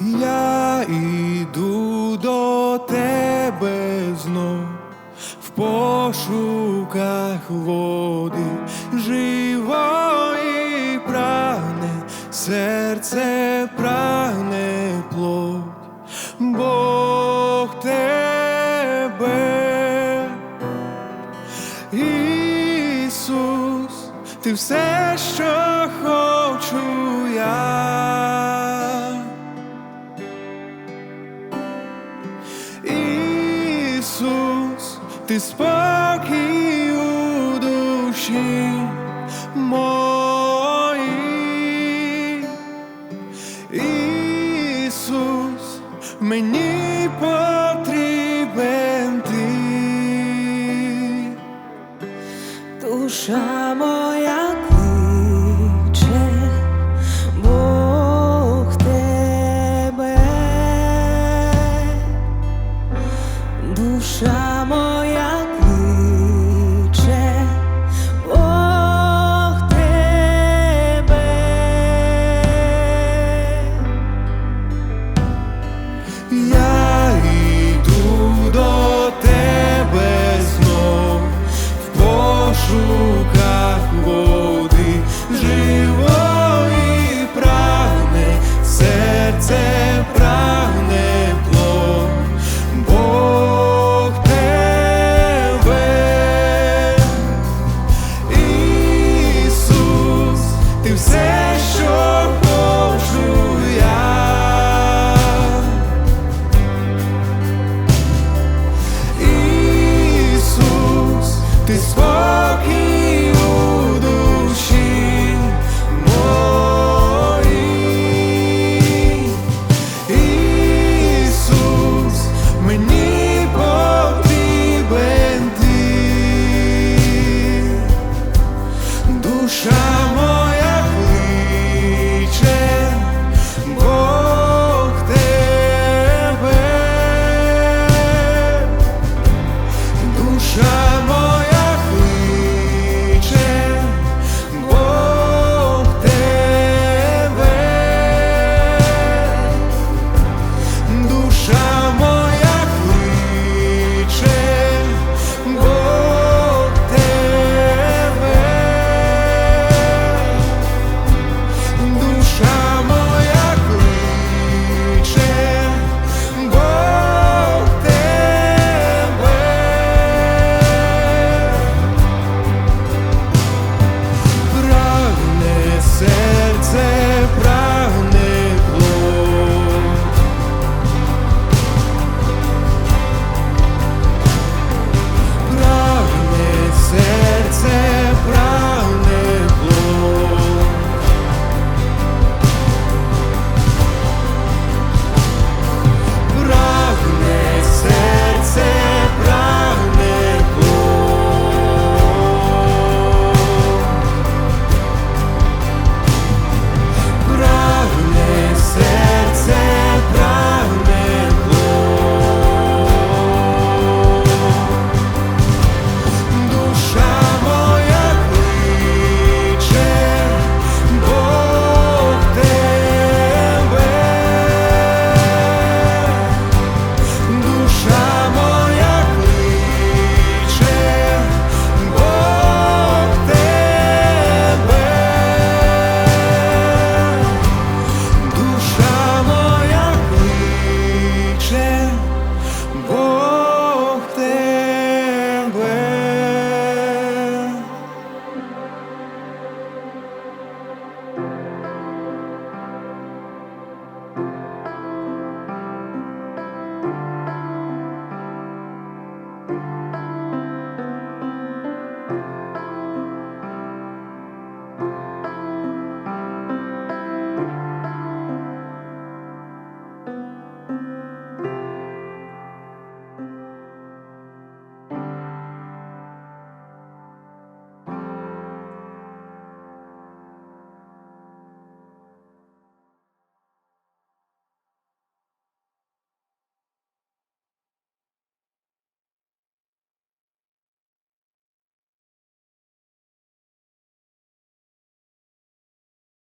Я іду до тебе знов в пошуках води живої прагне, серце прагне плоть, Бог тебе, Ісус, ти все, що. Ісус, спокій у душі моїй. Ісус, мені потрібен ти. Душа